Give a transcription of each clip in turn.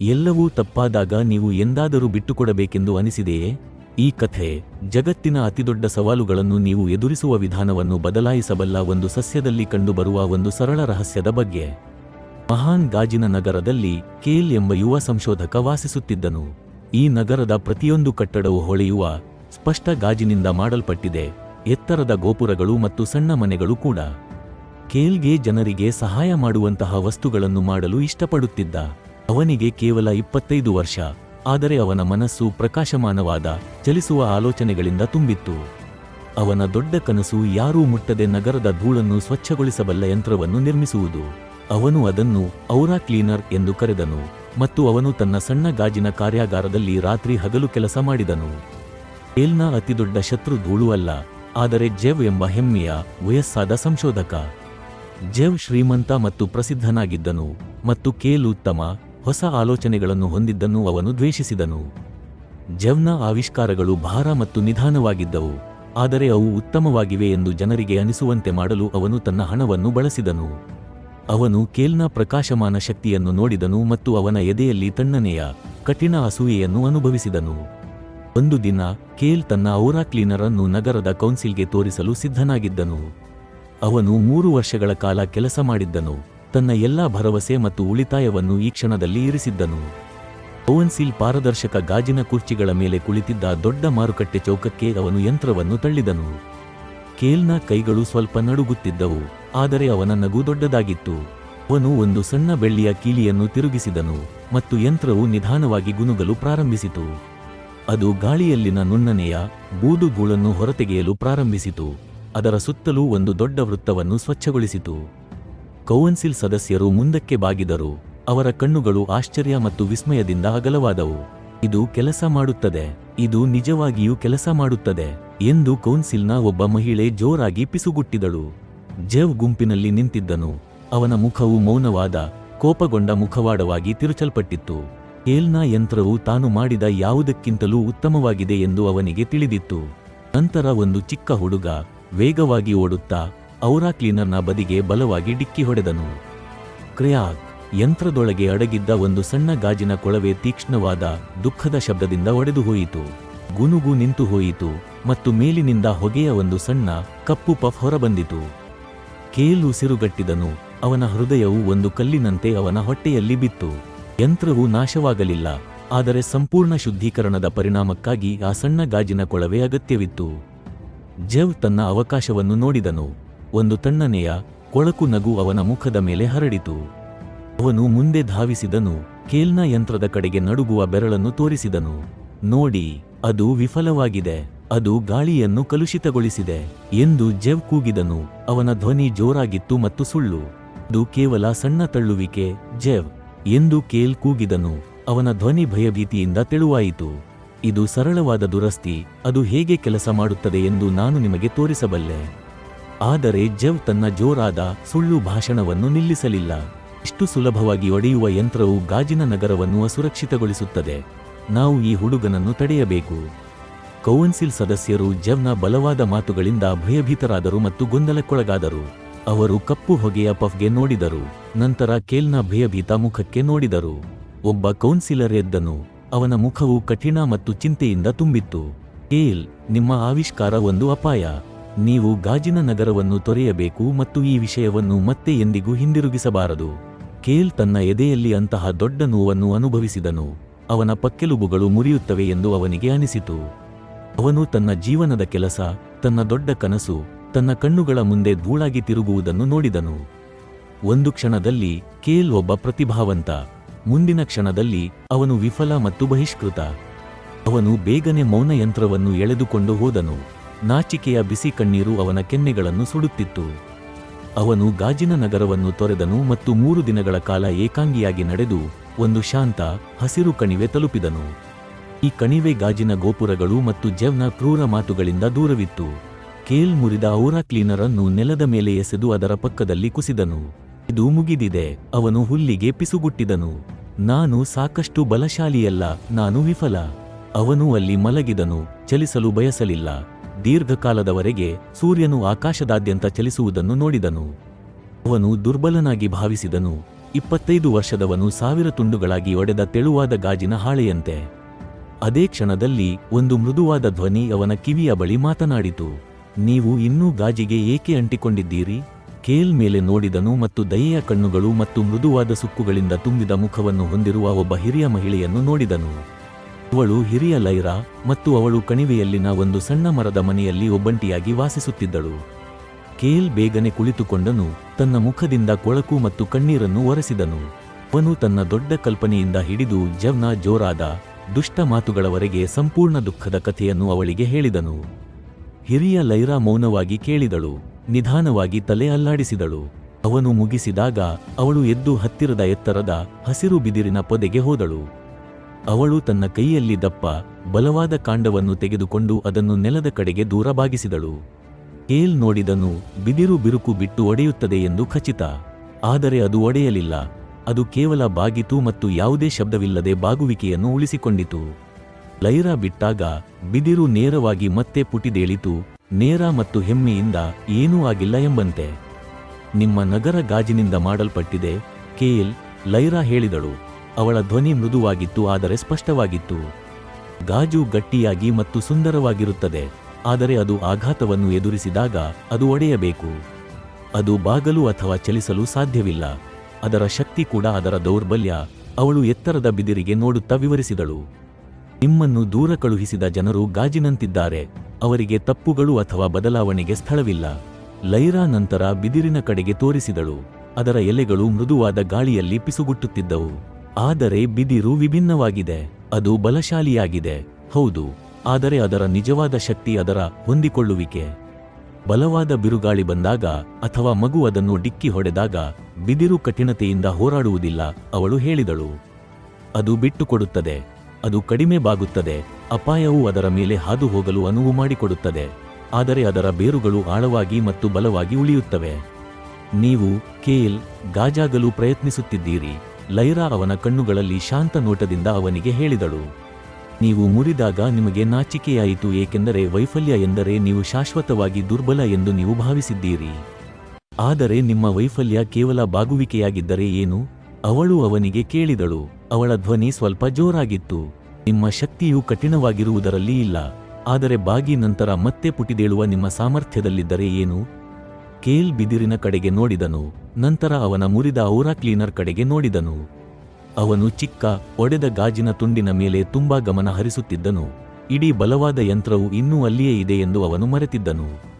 ಎಲ್ಲವೂ ತಪ್ಪಾದಾಗ ನೀವು ಎಂದಾದರೂ ಬಿಟ್ಟುಕೊಡಬೇಕೆಂದು ಅನಿಸಿದೆಯೇ? ಈ ಕಥೆ ಜಗತ್ತಿನ ಅತಿದೊಡ್ಡ ಸವಾಲುಗಳನ್ನು ನೀವು ಎದುರಿಸುವ ವಿಧಾನವನ್ನು ಬದಲಾಯಿಸಬಲ್ಲ ಒಂದು ಸಸ್ಯದಲ್ಲಿ ಕಂಡುಬರುವ ಒಂದು ಸರಳ ರಹಸ್ಯದ ಬಗ್ಗೆ. ಮಹಾನ್ ಗಾಜಿನ ನಗರದಲ್ಲಿ ಕೇಲ್ ಎಂಬ ಯುವ ಸಂಶೋಧಕ ವಾಸಿಸುತ್ತಿದ್ದನು. ಈ ನಗರದ ಪ್ರತಿಯೊಂದು ಕಟ್ಟಡವು ಹೊಳೆಯುವ ಸ್ಪಷ್ಟ ಗಾಜಿನಿಂದ ಮಾಡಲ್ಪಟ್ಟಿದೆ. ಎತ್ತರದ ಗೋಪುರಗಳು ಮತ್ತು ಸಣ್ಣ ಮನೆಗಳು ಕೂಡ. ಕೇಲ್ಗೆ ಜನರಿಗೆ ಸಹಾಯ ಮಾಡುವಂತಹ ವಸ್ತುಗಳನ್ನು ಮಾಡಲು ಇಷ್ಟಪಡುತ್ತಿದ್ದ. ಅವನಿಗೆ ಕೇವಲ ಇಪ್ಪತ್ತೈದು ವರ್ಷ. ಆದರೆ ಅವನ ಮನಸ್ಸು ಪ್ರಕಾಶಮಾನವಾದ, ಚಲಿಸುವ ಆಲೋಚನೆಗಳಿಂದ ತುಂಬಿತ್ತು. ಅವನ ದೊಡ್ಡ ಕನಸು ಯಾರೂ ಮುಟ್ಟದೆ ನಗರದ ಧೂಳನ್ನು ಸ್ವಚ್ಛಗೊಳಿಸಬಲ್ಲ ಯಂತ್ರವನ್ನು ನಿರ್ಮಿಸುವುದು. ಅವನು ಅದನ್ನು ಔರಾ ಕ್ಲೀನರ್ ಎಂದು ಕರೆದನು ಮತ್ತು ಅವನು ತನ್ನ ಸಣ್ಣ ಗಾಜಿನ ಕಾರ್ಯಾಗಾರದಲ್ಲಿ ರಾತ್ರಿ ಹಗಲು ಕೆಲಸ ಮಾಡಿದನು. ಏಲ್ನ ಅತಿದೊಡ್ಡ ಶತ್ರು ಧೂಳು ಅಲ್ಲ, ಆದರೆ ಜೆವ್ ಎಂಬ ಹೆಮ್ಮೆಯ, ವಯಸ್ಸಾದ ಸಂಶೋಧಕ. ಜೆವ್ ಶ್ರೀಮಂತ ಮತ್ತು ಪ್ರಸಿದ್ಧನಾಗಿದ್ದನು ಮತ್ತು ಕೇಲ್ ಉತ್ತಮ ಹೊಸ ಆಲೋಚನೆಗಳನ್ನು ಹೊಂದಿದ್ದನ್ನು ಅವನು ದ್ವೇಷಿಸಿದನು. ಜವ್ನ ಆವಿಷ್ಕಾರಗಳು ಭಾರ ಮತ್ತು ನಿಧಾನವಾಗಿದ್ದವು, ಆದರೆ ಅವು ಉತ್ತಮವಾಗಿವೆ ಎಂದು ಜನರಿಗೆ ಅನಿಸುವಂತೆ ಮಾಡಲು ಅವನು ತನ್ನ ಹಣವನ್ನು ಬಳಸಿದನು. ಅವನು ಕೇಲ್ನ ಪ್ರಕಾಶಮಾನ ಶಕ್ತಿಯನ್ನು ನೋಡಿದನು ಮತ್ತು ಅವನ ಎದೆಯಲ್ಲಿ ತಣ್ಣನೆಯ, ಕಠಿಣ ಅಸೂಯೆಯನ್ನು ಅನುಭವಿಸಿದನು. ಒಂದು ದಿನ, ಕೇಲ್ ತನ್ನ ಔರಾ ಕ್ಲೀನರ್ ಅನ್ನು ನಗರದ ಕೌನ್ಸಿಲ್ಗೆ ತೋರಿಸಲು ಸಿದ್ಧನಾಗಿದ್ದನು. ಅವನು ಮೂರು ವರ್ಷಗಳ ಕಾಲ ಕೆಲಸ ಮಾಡಿದ್ದನು. ತನ್ನ ಎಲ್ಲಾ ಭರವಸೆ ಮತ್ತು ಉಳಿತಾಯವನ್ನು ಈ ಕ್ಷಣದಲ್ಲಿ ಇರಿಸಿದ್ದನು. ಓವನ್ಸೀಲ್ ಪಾರದರ್ಶಕ ಗಾಜಿನ ಕುರ್ಚಿಗಳ ಮೇಲೆ ಕುಳಿತಿದ್ದ ದೊಡ್ಡ ಮಾರುಕಟ್ಟೆ ಚೌಕಕ್ಕೆ ಅವನು ಯಂತ್ರವನ್ನು ತಳ್ಳಿದನು. ಕೇಲ್ನ ಕೈಗಳು ಸ್ವಲ್ಪ ನಡುಗುತ್ತಿದ್ದವು, ಆದರೆ ಅವನ ನಗು ದೊಡ್ಡದಾಗಿತ್ತು. ಅವನು ಒಂದು ಸಣ್ಣ ಬೆಳ್ಳಿಯ ಕೀಲಿಯನ್ನು ತಿರುಗಿಸಿದನು ಮತ್ತು ಯಂತ್ರವು ನಿಧಾನವಾಗಿ ಗುನುಗಲು ಪ್ರಾರಂಭಿಸಿತು. ಅದು ಗಾಳಿಯಲ್ಲಿನ ನುಣ್ಣನೆಯ ಬೂದುಗೂಳನ್ನು ಹೊರತೆಗೆಯಲು ಪ್ರಾರಂಭಿಸಿತು. ಅದರ ಸುತ್ತಲೂ ಒಂದು ದೊಡ್ಡ ವೃತ್ತವನ್ನು ಸ್ವಚ್ಛಗೊಳಿಸಿತು. ಕೌನ್ಸಿಲ್ ಸದಸ್ಯರು ಮುಂದಕ್ಕೆ ಬಾಗಿದರು. ಅವರ ಕಣ್ಣುಗಳು ಆಶ್ಚರ್ಯ ಮತ್ತು ವಿಸ್ಮಯದಿಂದ ಅಗಲವಾದವು. ಇದು ಕೆಲಸ ಮಾಡುತ್ತದೆ. ಇದು ನಿಜವಾಗಿಯೂ ಕೆಲಸ ಮಾಡುತ್ತದೆ ಎಂದು ಕೌನ್ಸಿಲ್ನ ಒಬ್ಬ ಮಹಿಳೆ ಜೋರಾಗಿ ಪಿಸುಗುಟ್ಟಿದಳು. ಜೆವ್ ಗುಂಪಿನಲ್ಲಿ ನಿಂತಿದ್ದನು. ಅವನ ಮುಖವು ಮೌನವಾದ, ಕೋಪಗೊಂಡ ಮುಖವಾಡವಾಗಿ ತಿರುಚಲ್ಪಟ್ಟಿತ್ತು. ಏಲ್ನ ಯಂತ್ರವು ತಾನು ಮಾಡಿದ ಯಾವುದಕ್ಕಿಂತಲೂ ಉತ್ತಮವಾಗಿದೆ ಎಂದು ಅವನಿಗೆ ತಿಳಿದಿತ್ತು. ನಂತರ ಒಂದು ಚಿಕ್ಕ ಹುಡುಗ ವೇಗವಾಗಿ ಓಡುತ್ತಾ ಔರಾ ಕ್ಲೀನರ್ನ ಬದಿಗೆ ಬಲವಾಗಿ ಡಿಕ್ಕಿ ಹೊಡೆದನು. ಕ್ರಿಯಾಕ್ ಯಂತ್ರದೊಳಗೆ ಅಡಗಿದ್ದ ಒಂದು ಸಣ್ಣ ಗಾಜಿನ ಕೊಳವೆ ತೀಕ್ಷ್ಣವಾದ, ದುಃಖದ ಶಬ್ದದಿಂದ ಒಡೆದು ಹೋಯಿತು. ಗುನುಗು ನಿಂತು ಹೋಯಿತು ಮತ್ತು ಮೇಲಿನಿಂದ ಹೊಗೆಯ ಒಂದು ಸಣ್ಣ ಕಪ್ಪು ಪಫ್ ಹೊರಬಂದಿತು. ಕೇಲು ಉಸಿರುಗಟ್ಟಿದನು ಅವನ ಹೃದಯವು ಒಂದು ಕಲ್ಲಿನಂತೆ ಅವನ ಹೊಟ್ಟೆಯಲ್ಲಿ ಬಿತ್ತು. ಯಂತ್ರವು ನಾಶವಾಗಲಿಲ್ಲ, ಆದರೆ ಸಂಪೂರ್ಣ ಶುದ್ಧೀಕರಣದ ಪರಿಣಾಮಕ್ಕಾಗಿ ಆ ಸಣ್ಣ ಗಾಜಿನ ಕೊಳವೆ ಅಗತ್ಯವಿತ್ತು. ಜೆವ್ ತನ್ನ ಅವಕಾಶವನ್ನು ನೋಡಿದನು ಒಂದು ತಣ್ಣನೆಯ ಕೊಳಕು ನಗು ಅವನ ಮುಖದ ಮೇಲೆ ಹರಡಿತು. ಅವನು ಮುಂದೆ ಧಾವಿಸಿದನು, ಕೇಲ್ನ ಯಂತ್ರದ ಕಡೆಗೆ ನಡುಗುವ ಬೆರಳನ್ನು ತೋರಿಸಿದನು. ನೋಡಿ, ಅದು ವಿಫಲವಾಗಿದೆ, ಅದು ಗಾಳಿಯನ್ನು ಕಲುಷಿತಗೊಳಿಸಿದೆ ಎಂದು ಜೆವ್ ಕೂಗಿದನು, ಅವನ ಧ್ವನಿ ಜೋರಾಗಿತ್ತು ಮತ್ತು ಸುಳ್ಳು. ಅದು ಕೇವಲ ಸಣ್ಣ ತಳ್ಳುವಿಕೆ, ಜೆವ್ ಎಂದು ಕೇಲ್ ಕೂಗಿದನು, ಅವನ ಧ್ವನಿ ಭಯಭೀತಿಯಿಂದ ತೆಳುವಾಯಿತು. ಇದು ಸರಳವಾದ ದುರಸ್ತಿ, ಅದು ಹೇಗೆ ಕೆಲಸ ಮಾಡುತ್ತದೆ ಎಂದು ನಾನು ನಿಮಗೆ ತೋರಿಸಬಲ್ಲೆ. ಆದರೆ ಜೆವ್ ತನ್ನ ಜೋರಾದ, ಸುಳ್ಳು ಭಾಷಣವನ್ನು ನಿಲ್ಲಿಸಲಿಲ್ಲ. ಇಷ್ಟು ಸುಲಭವಾಗಿ ಒಡೆಯುವ ಯಂತ್ರವು ಗಾಜಿನ ನಗರವನ್ನು ಅಸುರಕ್ಷಿತಗೊಳಿಸುತ್ತದೆ. ನಾವು ಈ ಹುಡುಗನನ್ನು ತಡೆಯಬೇಕು. ಕೌನ್ಸಿಲ್ ಸದಸ್ಯರು ಜೆವ್ನ ಬಲವಾದ ಮಾತುಗಳಿಂದ ಭಯಭೀತರಾದರು ಮತ್ತು ಗೊಂದಲಕ್ಕೊಳಗಾದರು. ಅವರು ಕಪ್ಪು ಹೊಗೆಯ ಪಫ್ಗೆ ನೋಡಿದರು. ನಂತರ ಕೇಲ್ನ ಭಯಭೀತ ಮುಖಕ್ಕೆ ನೋಡಿದರು. ಒಬ್ಬ ಕೌನ್ಸಿಲರ್ ಎದ್ದನು. ಅವನ ಮುಖವು ಕಠಿಣ ಮತ್ತು ಚಿಂತೆಯಿಂದ ತುಂಬಿತ್ತು. ಕೇಲ್, ನಿಮ್ಮ ಆವಿಷ್ಕಾರ ಒಂದು ಅಪಾಯ. ನೀವು ಗಾಜಿನ ನಗರವನ್ನು ತೊರೆಯಬೇಕು ಮತ್ತು ಈ ವಿಷಯವನ್ನು ಮತ್ತೆ ಎಂದಿಗೂ ಹಿಂದಿರುಗಿಸಬಾರದು. ಕೇಲ್ ತನ್ನ ಎದೆಯಲ್ಲಿ ಅಂತಹ ದೊಡ್ಡ ನೋವನ್ನು ಅನುಭವಿಸಿದನು. ಅವನ ಪಕ್ಕೆಲುಬುಗಳು ಮುರಿಯುತ್ತವೆ ಎಂದು ಅವನಿಗೆ ಅನಿಸಿತು. ಅವನು ತನ್ನ ಜೀವನದ ಕೆಲಸ, ತನ್ನ ದೊಡ್ಡ ಕನಸು, ತನ್ನ ಕಣ್ಣುಗಳ ಮುಂದೆ ಧೂಳಾಗಿ ತಿರುಗುವುದನ್ನು ನೋಡಿದನು. ಒಂದು ಕ್ಷಣದಲ್ಲಿ ಕೇಲ್ ಒಬ್ಬ ಪ್ರತಿಭಾವಂತ, ಮುಂದಿನ ಕ್ಷಣದಲ್ಲಿ ಅವನು ವಿಫಲ ಮತ್ತು ಬಹಿಷ್ಕೃತ. ಅವನು ಬೇಗನೆ ಮೌನಯಂತ್ರವನ್ನು ಎಳೆದುಕೊಂಡು ಹೋದನು. ನಾಚಿಕೆಯ ಬಿಸಿ ಕಣ್ಣೀರು ಅವನ ಕೆನ್ನೆಗಳನ್ನು ಸುಡುತ್ತಿತ್ತು. ಅವನು ಗಾಜಿನ ನಗರವನ್ನು ತೊರೆದನು ಮತ್ತು ಮೂರು ದಿನಗಳ ಕಾಲ ಏಕಾಂಗಿಯಾಗಿ ನಡೆದು ಒಂದು ಶಾಂತ, ಹಸಿರು ಕಣಿವೆ ತಲುಪಿದನು. ಈ ಕಣಿವೆ ಗಾಜಿನ ಗೋಪುರಗಳು ಮತ್ತು ಜೆವ್ನ ಕ್ರೂರ ಮಾತುಗಳಿಂದ ದೂರವಿತ್ತು. ಕೇಲ್ ಮುರಿದ ಔರಾ ಕ್ಲೀನರ್ ಅನ್ನು ನೆಲದ ಮೇಲೆ ಎಸೆದು ಅದರ ಪಕ್ಕದಲ್ಲಿ ಕುಸಿದನು. ಇದು ಮುಗಿದಿದೆ, ಅವನು ಹುಲ್ಲಿಗೆ ಪಿಸುಗುಟ್ಟಿದನು. ನಾನು ಸಾಕಷ್ಟು ಬಲಶಾಲಿಯಲ್ಲ, ನಾನು ವಿಫಲ. ಅವನು ಅಲ್ಲಿ ಮಲಗಿದನು, ಚಲಿಸಲು ಬಯಸಲಿಲ್ಲ. ದೀರ್ಘಕಾಲದವರೆಗೆ ಸೂರ್ಯನು ಆಕಾಶದಾದ್ಯಂತ ಚಲಿಸುವುದನ್ನು ನೋಡಿದನು. ಅವನು ದುರ್ಬಲನಾಗಿ ಭಾವಿಸಿದನು. ಇಪ್ಪತ್ತೈದು ವರ್ಷದವನು ಸಾವಿರ ತುಂಡುಗಳಾಗಿ ಒಡೆದ ತೆಳುವಾದ ಗಾಜಿನ ಹಾಳೆಯಂತೆ. ಅದೇ ಕ್ಷಣದಲ್ಲಿ ಒಂದು ಮೃದುವಾದ ಧ್ವನಿ ಅವನ ಕಿವಿಯ ಬಳಿ ಮಾತನಾಡಿತು. ನೀವು ಇನ್ನೂ ಗಾಜಿಗೆ ಏಕೆ ಅಂಟಿಕೊಂಡಿದ್ದೀರಿ? ಕೇಲ್ ಮೇಲೆ ನೋಡಿದನು ಮತ್ತು ದಯೆಯ ಕಣ್ಣುಗಳು ಮತ್ತು ಮೃದುವಾದ ಸುಕ್ಕುಗಳಿಂದ ತುಂಬಿದ ಮುಖವನ್ನು ಹೊಂದಿರುವ ಒಬ್ಬ ಹಿರಿಯ ಮಹಿಳೆಯನ್ನು ನೋಡಿದನು. ಅವಳು ಹಿರಿಯ ಲೈರಾ ಮತ್ತು ಅವಳು ಕಣಿವೆಯಲ್ಲಿನ ಒಂದು ಸಣ್ಣ ಮರದ ಮನೆಯಲ್ಲಿ ಒಬ್ಬಂಟಿಯಾಗಿ ವಾಸಿಸುತ್ತಿದ್ದಳು. ಕೇಲ್ ಬೇಗನೆ ಕುಳಿತುಕೊಂಡನು, ತನ್ನ ಮುಖದಿಂದ ಕೊಳಕು ಮತ್ತು ಕಣ್ಣೀರನ್ನು ಒರೆಸಿದನು. ಅವನು ತನ್ನ ದೊಡ್ಡ ಕಲ್ಪನೆಯಿಂದ ಹಿಡಿದು ಜವ್ನ ಜೋರಾದ, ದುಷ್ಟ ಮಾತುಗಳವರೆಗೆ ಸಂಪೂರ್ಣ ದುಃಖದ ಕಥೆಯನ್ನು ಅವಳಿಗೆ ಹೇಳಿದನು. ಹಿರಿಯ ಲೈರಾ ಮೌನವಾಗಿ ಕೇಳಿದಳು, ನಿಧಾನವಾಗಿ ತಲೆ ಅಲ್ಲಾಡಿಸಿದಳು. ಅವನು ಮುಗಿಸಿದಾಗ ಅವಳು ಎದ್ದು ಹತ್ತಿರದ ಎತ್ತರದ ಹಸಿರು ಬಿದಿರಿನ ಪೊದೆಗೆ ಹೋದಳು. ಅವಳು ತನ್ನ ಕೈಯಲ್ಲಿ ದಪ್ಪ, ಬಲವಾದ ಕಾಂಡವನ್ನು ತೆಗೆದುಕೊಂಡು ಅದನ್ನು ನೆಲದ ಕಡೆಗೆ ದೂರ ಬಾಗಿಸಿದಳು. ಕೇಲ್ ನೋಡಿದನು, ಬಿದಿರು ಬಿರುಕು ಬಿಟ್ಟು ಒಡೆಯುತ್ತದೆ ಎಂದು ಖಚಿತ. ಆದರೆ ಅದು ಒಡೆಯಲಿಲ್ಲ. ಅದು ಕೇವಲ ಬಾಗಿತು ಮತ್ತು ಯಾವುದೇ ಶಬ್ದವಿಲ್ಲದೆ ಬಾಗುವಿಕೆಯನ್ನು ಉಳಿಸಿಕೊಂಡಿತು. ಲೈರಾ ಬಿಟ್ಟಾಗ, ಬಿದಿರು ನೇರವಾಗಿ ಮತ್ತೆ ಪುಟಿದೇಳಿತು, ನೇರ ಮತ್ತು ಹೆಮ್ಮೆಯಿಂದ ಏನೂ ಆಗಿಲ್ಲ ಎಂಬಂತೆ. ನಿಮ್ಮ ನಗರ ಗಾಜಿನಿಂದ ಮಾಡಲ್ಪಟ್ಟಿದೆ, ಕೇಲ್, ಲೈರಾ ಹೇಳಿದಳು. ಅವಳ ಧ್ವನಿ ಮೃದುವಾಗಿತ್ತು, ಆದರೆ ಸ್ಪಷ್ಟವಾಗಿತ್ತು. ಗಾಜು ಗಟ್ಟಿಯಾಗಿ ಮತ್ತು ಸುಂದರವಾಗಿರುತ್ತದೆ, ಆದರೆ ಅದು ಆಘಾತವನ್ನು ಎದುರಿಸಿದಾಗ ಅದು ಒಡೆಯಬೇಕು. ಅದು ಬಾಗಲು ಅಥವಾ ಚಲಿಸಲು ಸಾಧ್ಯವಿಲ್ಲ. ಅದರ ಶಕ್ತಿ ಕೂಡ ಅದರ ದೌರ್ಬಲ್ಯ, ಅವಳು ಎತ್ತರದ ಬಿದಿರಿಗೆ ನೋಡುತ್ತಾ ವಿವರಿಸಿದಳು. ನಿಮ್ಮನ್ನು ದೂರ ಕಳುಹಿಸಿದ ಜನರು ಗಾಜಿನಂತಿದ್ದಾರೆ, ಅವರಿಗೆ ತಪ್ಪುಗಳು ಅಥವಾ ಬದಲಾವಣೆಗೆ ಸ್ಥಳವಿಲ್ಲ. ಲೈರಾ ನಂತರ ಬಿದಿರಿನ ಕಡೆಗೆ ತೋರಿಸಿದಳು, ಅದರ ಎಲೆಗಳು ಮೃದುವಾದ ಗಾಳಿಯಲ್ಲಿ ಪಿಸುಗುಟ್ಟುತ್ತಿದ್ದವು. ಆದರೆ ಬಿದಿರು ವಿಭಿನ್ನವಾಗಿದೆ, ಅದು ಬಲಶಾಲಿಯಾಗಿದೆ, ಹೌದು, ಆದರೆ ಅದರ ನಿಜವಾದ ಶಕ್ತಿ ಅದರ ಹೊಂದಿಕೊಳ್ಳುವಿಕೆ. ಬಲವಾದ ಬಿರುಗಾಳಿ ಬಂದಾಗ ಅಥವಾ ಮಗು ಅದನ್ನು ಡಿಕ್ಕಿ ಹೊಡೆದಾಗ ಬಿದಿರು ಕಠಿಣತೆಯಿಂದ ಹೋರಾಡುವುದಿಲ್ಲ, ಅವಳು ಹೇಳಿದಳು. ಅದು ಬಿಟ್ಟುಕೊಡುತ್ತದೆ, ಅದು ಕಡಿಮೆ ಬಾಗುತ್ತದೆ, ಅಪಾಯವು ಅದರ ಮೇಲೆ ಹಾದು ಹೋಗಲು ಅನುವು ಮಾಡಿಕೊಡುತ್ತದೆ, ಆದರೆ ಅದರ ಬೇರುಗಳು ಆಳವಾಗಿ ಮತ್ತು ಬಲವಾಗಿ ಉಳಿಯುತ್ತವೆ. ನೀವು, ಕೇಲ್, ಗಾಜಾಗಲು ಪ್ರಯತ್ನಿಸುತ್ತಿದ್ದೀರಿ. ಲೈರಾ ಅವನ ಕಣ್ಣುಗಳಲ್ಲಿ ಶಾಂತ ನೋಟದಿಂದ ಅವನಿಗೆ ಹೇಳಿದಳು, ನೀವು ಮುರಿದಾಗ ನಿಮಗೆ ನಾಚಿಕೆಯಾಯಿತು, ಏಕೆಂದರೆ ವೈಫಲ್ಯ ಎಂದರೆ ನೀವು ಶಾಶ್ವತವಾಗಿ ದುರ್ಬಲ ಎಂದು ನೀವು ಭಾವಿಸಿದ್ದೀರಿ. ಆದರೆ ನಿಮ್ಮ ವೈಫಲ್ಯ ಕೇವಲ ಬಾಗುವಿಕೆಯಾಗಿದ್ದರೆ ಏನು? ಅವಳು ಅವನಿಗೆ ಕೇಳಿದಳು, ಅವಳ ಧ್ವನಿ ಸ್ವಲ್ಪ ಜೋರಾಗಿತ್ತು, ನಿಮ್ಮ ಶಕ್ತಿಯು ಕಠಿಣವಾಗಿರುವುದರಲ್ಲಿ ಇಲ್ಲ, ಆದರೆ ಬಾಗಿ ನಂತರ ಮತ್ತೆ ಪುಟಿದೇಳುವ ನಿಮ್ಮ ಸಾಮರ್ಥ್ಯದಲ್ಲಿದ್ದರೆ ಏನು? ಕೇಲ್ ಬಿದಿರಿನ ಕಡೆಗೆ ನೋಡಿದನು. ನಂತರ ಅವನ ಮುರಿದ ಔರಾ ಕ್ಲೀನರ್ ಕಡೆಗೆ ನೋಡಿದನು. ಅವನು ಚಿಕ್ಕ, ಒಡೆದ ಗಾಜಿನ ತುಂಡಿನ ಮೇಲೆ ತುಂಬಾ ಗಮನ ಹರಿಸುತ್ತಿದ್ದನು. ಇಡೀ ಬಲವಾದ ಯಂತ್ರವು ಇನ್ನೂ ಅಲ್ಲಿಯೇ ಇದೆ ಎಂದು ಅವನು ಮರೆತಿದ್ದನು.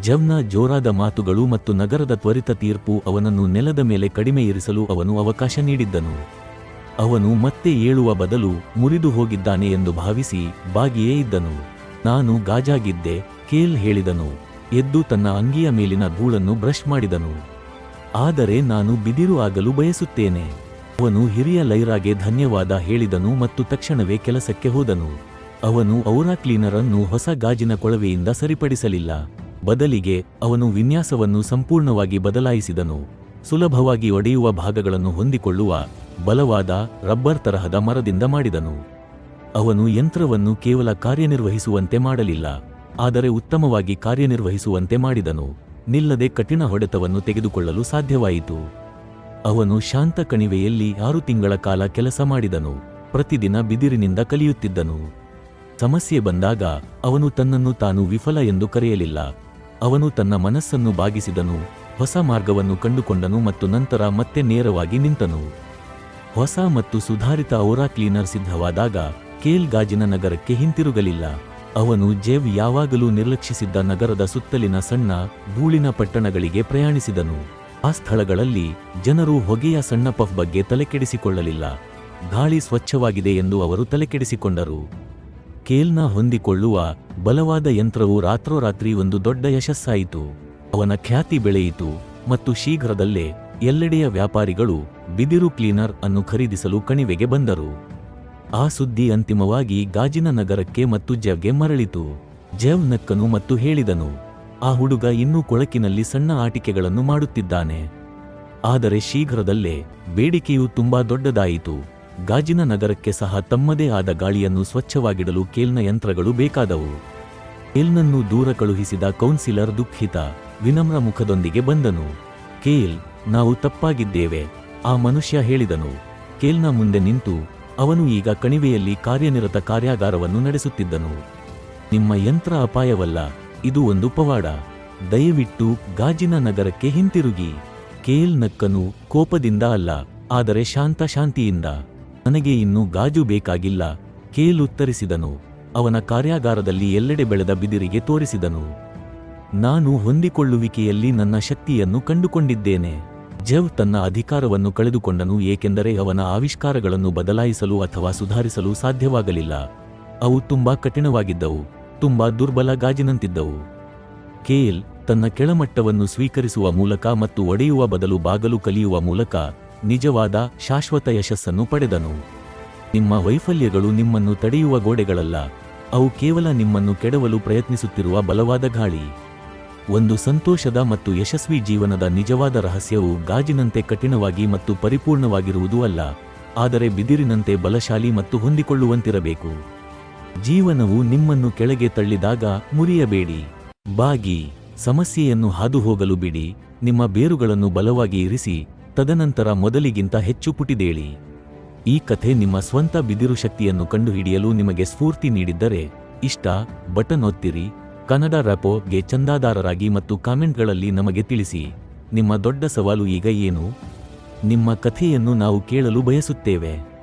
ಜವ್ನ, ಜೋರಾದ ಮಾತುಗಳು ಮತ್ತು ನಗರದ ತ್ವರಿತ ತೀರ್ಪು ಅವನನ್ನು ನೆಲದ ಮೇಲೆ ಕಡಿಮೆ ಇರಿಸಲು ಅವನು ಅವಕಾಶ ನೀಡಿದ್ದನು. ಅವನು ಮತ್ತೆ ಏಳುವ ಬದಲು ಮುರಿದು ಹೋಗಿದ್ದಾನೆ ಎಂದು ಭಾವಿಸಿ ಬಾಗಿಯೇ ಇದ್ದನು. ನಾನು ಗಾಜಾಗಿದ್ದೆ, ಕೇಲ್ ಹೇಳಿದನು. ಎದ್ದು ತನ್ನ ಅಂಗಿಯ ಮೇಲಿನ ಧೂಳನ್ನು ಬ್ರಷ್ ಮಾಡಿದನು. ಆದರೆ ನಾನು ಬಿದಿರು ಆಗಲು ಬಯಸುತ್ತೇನೆ. ಅವನು ಹಿರಿಯ ಲೈರಾಗೆ ಧನ್ಯವಾದ ಹೇಳಿದನು ಮತ್ತು ತಕ್ಷಣವೇ ಕೆಲಸಕ್ಕೆ ಹೋದನು. ಅವನು ಔರಾ ಕ್ಲೀನರ್ ಅನ್ನು ಹೊಸ ಗಾಜಿನ ಕೊಳವೆಯಿಂದ ಸರಿಪಡಿಸಲಿಲ್ಲ. ಬದಲಿಗೆ ಅವನು ವಿನ್ಯಾಸವನ್ನು ಸಂಪೂರ್ಣವಾಗಿ ಬದಲಾಯಿಸಿದನು. ಸುಲಭವಾಗಿ ಒಡೆಯುವ ಭಾಗಗಳನ್ನು ಹೊಂದಿಕೊಳ್ಳುವ ಬಲವಾದ ರಬ್ಬರ್ ತರಹದ ಮರದಿಂದ ಮಾಡಿದನು. ಅವನು ಯಂತ್ರವನ್ನು ಕೇವಲ ಕಾರ್ಯನಿರ್ವಹಿಸುವಂತೆ ಮಾಡಲಿಲ್ಲ. ಆದರೆ ಉತ್ತಮವಾಗಿ ಕಾರ್ಯನಿರ್ವಹಿಸುವಂತೆ ಮಾಡಿದನು. ನಿಲ್ಲದೆ ಕಠಿಣ ಹೊಡೆತವನ್ನು ತೆಗೆದುಕೊಳ್ಳಲು ಸಾಧ್ಯವಾಯಿತು. ಅವನು ಶಾಂತ ಕಣಿವೆಯಲ್ಲಿ ಆರು ತಿಂಗಳ ಕಾಲ ಕೆಲಸ ಮಾಡಿದನು. ಪ್ರತಿದಿನ ಬಿದಿರಿನಿಂದ ಕಲಿಯುತ್ತಿದ್ದನು. ಸಮಸ್ಯೆ ಬಂದಾಗ ಅವನು ತನ್ನನ್ನು ತಾನು ವಿಫಲ ಎಂದು ಕರೆಯಲಿಲ್ಲ. ಅವನು ತನ್ನ ಮನಸ್ಸನ್ನು ಬಾಗಿಸಿದನು. ಹೊಸ ಮಾರ್ಗವನ್ನು ಕಂಡುಕೊಂಡನು ಮತ್ತು ನಂತರ ಮತ್ತೆ ನೇರವಾಗಿ ನಿಂತನು. ಹೊಸ ಮತ್ತು ಸುಧಾರಿತ ಔರಾ ಕ್ಲೀನರ್ ಸಿದ್ಧವಾದಾಗ ಕೇಲ್ ಗಾಜಿನ ನಗರಕ್ಕೆ ಹಿಂತಿರುಗಲಿಲ್ಲ. ಅವನು ಜೇವ್ ಯಾವಾಗಲೂ ನಿರ್ಲಕ್ಷಿಸಿದ್ದ ನಗರದ ಸುತ್ತಲಿನ ಸಣ್ಣ, ಧೂಳಿನ ಪಟ್ಟಣಗಳಿಗೆ ಪ್ರಯಾಣಿಸಿದನು. ಆ ಸ್ಥಳಗಳಲ್ಲಿ ಜನರು ಹೊಗೆಯ ಸಣ್ಣ ಪಫ್ ಬಗ್ಗೆ ತಲೆಕೆಡಿಸಿಕೊಳ್ಳಲಿಲ್ಲ. ಗಾಳಿ ಸ್ವಚ್ಛವಾಗಿದೆ ಎಂದು ಅವರು ತಲೆಕೆಡಿಸಿಕೊಂಡರು. ಕೇಲ್ನ ಹೊಂದಿಕೊಳ್ಳುವ ಬಲವಾದ ಯಂತ್ರವು ರಾತ್ರೋರಾತ್ರಿ ಒಂದು ದೊಡ್ಡ ಯಶಸ್ಸಾಯಿತು. ಅವನ ಖ್ಯಾತಿ ಬೆಳೆಯಿತು ಮತ್ತು ಶೀಘ್ರದಲ್ಲೇ ಎಲ್ಲೆಡೆಯ ವ್ಯಾಪಾರಿಗಳು ಬಿದಿರು ಕ್ಲೀನರ್ ಅನ್ನು ಖರೀದಿಸಲು ಕಣಿವೆಗೆ ಬಂದರು. ಆ ಸುದ್ದಿ ಅಂತಿಮವಾಗಿ ಗಾಜಿನ ನಗರಕ್ಕೆ ಮತ್ತು ಜೆವ್ಗೆ ಮರಳಿತು. ಜೆವ್ ನಕ್ಕನು ಮತ್ತು ಹೇಳಿದನು, ಆ ಹುಡುಗ ಇನ್ನೂ ಕೊಳಕಿನಲ್ಲಿ ಸಣ್ಣ ಆಟಿಕೆಗಳನ್ನು ಮಾಡುತ್ತಿದ್ದಾನೆ. ಆದರೆ ಶೀಘ್ರದಲ್ಲೇ ಬೇಡಿಕೆಯು ತುಂಬಾ ದೊಡ್ಡದಾಯಿತು. ಗಾಜಿನ ನಗರಕ್ಕೆ ಸಹ ತಮ್ಮದೇ ಆದ ಗಾಳಿಯನ್ನು ಸ್ವಚ್ಛವಾಗಿಡಲು ಕೇಲ್ನ ಯಂತ್ರಗಳು ಬೇಕಾದವು. ಕೇಲ್ನನ್ನು ದೂರ ಕಳುಹಿಸಿದ ಕೌನ್ಸಿಲರ್ ದುಃಖಿತ, ವಿನಮ್ರ ಮುಖದೊಂದಿಗೆ ಬಂದನು. ಕೇಲ್, ನಾವು ತಪ್ಪಾಗಿದ್ದೇವೆ, ಆ ಮನುಷ್ಯ ಹೇಳಿದನು. ಕೇಲ್ನ ಮುಂದೆ ನಿಂತು ಅವನು ಈಗ ಕಣಿವೆಯಲ್ಲಿ ಕಾರ್ಯನಿರತ ಕಾರ್ಯಾಗಾರವನ್ನು ನಡೆಸುತ್ತಿದ್ದನು. ನಿಮ್ಮ ಯಂತ್ರ ಅಪಾಯವಲ್ಲ, ಇದು ಒಂದು ಪವಾಡ. ದಯವಿಟ್ಟು ಗಾಜಿನ ನಗರಕ್ಕೆ ಹಿಂತಿರುಗಿ. ಕೇಲ್ ನಕ್ಕನು ಕೋಪದಿಂದ ಅಲ್ಲ, ಆದರೆ ಶಾಂತ ಶಾಂತಿಯಿಂದ. ನನಗೆ ಇನ್ನು ಗಾಜು ಬೇಕಾಗಿಲ್ಲ, ಕೇಲ್ ಉತ್ತರಿಸಿದನು. ಅವನ ಕಾರ್ಯಾಗಾರದಲ್ಲಿ ಎಲ್ಲೆಡೆ ಬೆಳೆದ ಬಿದಿರಿಗೆ ತೋರಿಸಿದನು. ನಾನು ಹೊಂದಿಕೊಳ್ಳುವಿಕೆಯಲ್ಲಿ ನನ್ನ ಶಕ್ತಿಯನ್ನು ಕಂಡುಕೊಂಡಿದ್ದೇನೆ. ಜೆವ್ ತನ್ನ ಅಧಿಕಾರವನ್ನು ಕಳೆದುಕೊಂಡನು ಏಕೆಂದರೆ ಅವನ ಆವಿಷ್ಕಾರಗಳನ್ನು ಬದಲಾಯಿಸಲು ಅಥವಾ ಸುಧಾರಿಸಲು ಸಾಧ್ಯವಾಗಲಿಲ್ಲ. ಅವು ತುಂಬಾ ಕಠಿಣವಾಗಿದ್ದವು, ತುಂಬಾ ದುರ್ಬಲ ಗಾಜಿನಂತಿದ್ದವು. ಕೇಲ್ ತನ್ನ ಕೆಳಮಟ್ಟವನ್ನು ಸ್ವೀಕರಿಸುವ ಮೂಲಕ ಮತ್ತು ಒಡೆಯುವ ಬದಲು ಬಾಗಲು ಕಲಿಯುವ ಮೂಲಕ ನಿಜವಾದ ಶಾಶ್ವತ ಯಶಸ್ಸನ್ನು ಪಡೆದನು. ನಿಮ್ಮ ವೈಫಲ್ಯಗಳು ನಿಮ್ಮನ್ನು ತಡೆಯುವ ಗೋಡೆಗಳಲ್ಲ, ಅವು ಕೇವಲ ನಿಮ್ಮನ್ನು ಕೆಡವಲು ಪ್ರಯತ್ನಿಸುತ್ತಿರುವ ಬಲವಾದ ಗಾಳಿ. ಒಂದು ಸಂತೋಷದ ಮತ್ತು ಯಶಸ್ವಿ ಜೀವನದ ನಿಜವಾದ ರಹಸ್ಯವು ಗಾಜಿನಂತೆ ಕಠಿಣವಾಗಿ ಮತ್ತು ಪರಿಪೂರ್ಣವಾಗಿರುವುದು ಅಲ್ಲ, ಆದರೆ ಬಿದಿರಿನಂತೆ ಬಲಶಾಲಿ ಮತ್ತು ಹೊಂದಿಕೊಳ್ಳುವಂತಿರಬೇಕು. ಜೀವನವು ನಿಮ್ಮನ್ನು ಕೆಳಗೆ ತಳ್ಳಿದಾಗ ಮುರಿಯಬೇಡಿ. ಬಾಗಿ, ಸಮಸ್ಯೆಯನ್ನು ಹಾದುಹೋಗಲು ಬಿಡಿ, ನಿಮ್ಮ ಬೇರುಗಳನ್ನು ಬಲವಾಗಿ ಇರಿಸಿ, ತದನಂತರ ಮೊದಲಿಗಿಂತ ಹೆಚ್ಚು ಪುಟಿದೇಳಿ. ಈ ಕಥೆ ನಿಮ್ಮ ಸ್ವಂತ ಬಿದಿರು ಶಕ್ತಿಯನ್ನು ಕಂಡುಹಿಡಿಯಲು ನಿಮಗೆ ಸ್ಫೂರ್ತಿ ನೀಡಿದ್ದರೆ, ಇಷ್ಟ, ಬಟನ್ ಒತ್ತಿರಿ ಕನ್ನಡ ರ್ಯಾಪೋಗೆ ಚಂದಾದಾರರಾಗಿ ಮತ್ತು ಕಾಮೆಂಟ್ಗಳಲ್ಲಿ ನಮಗೆ ತಿಳಿಸಿ. ನಿಮ್ಮ ದೊಡ್ಡ ಸವಾಲು ಈಗ ಏನು? ನಿಮ್ಮ ಕಥೆಯನ್ನು ನಾವು ಕೇಳಲು ಬಯಸುತ್ತೇವೆ.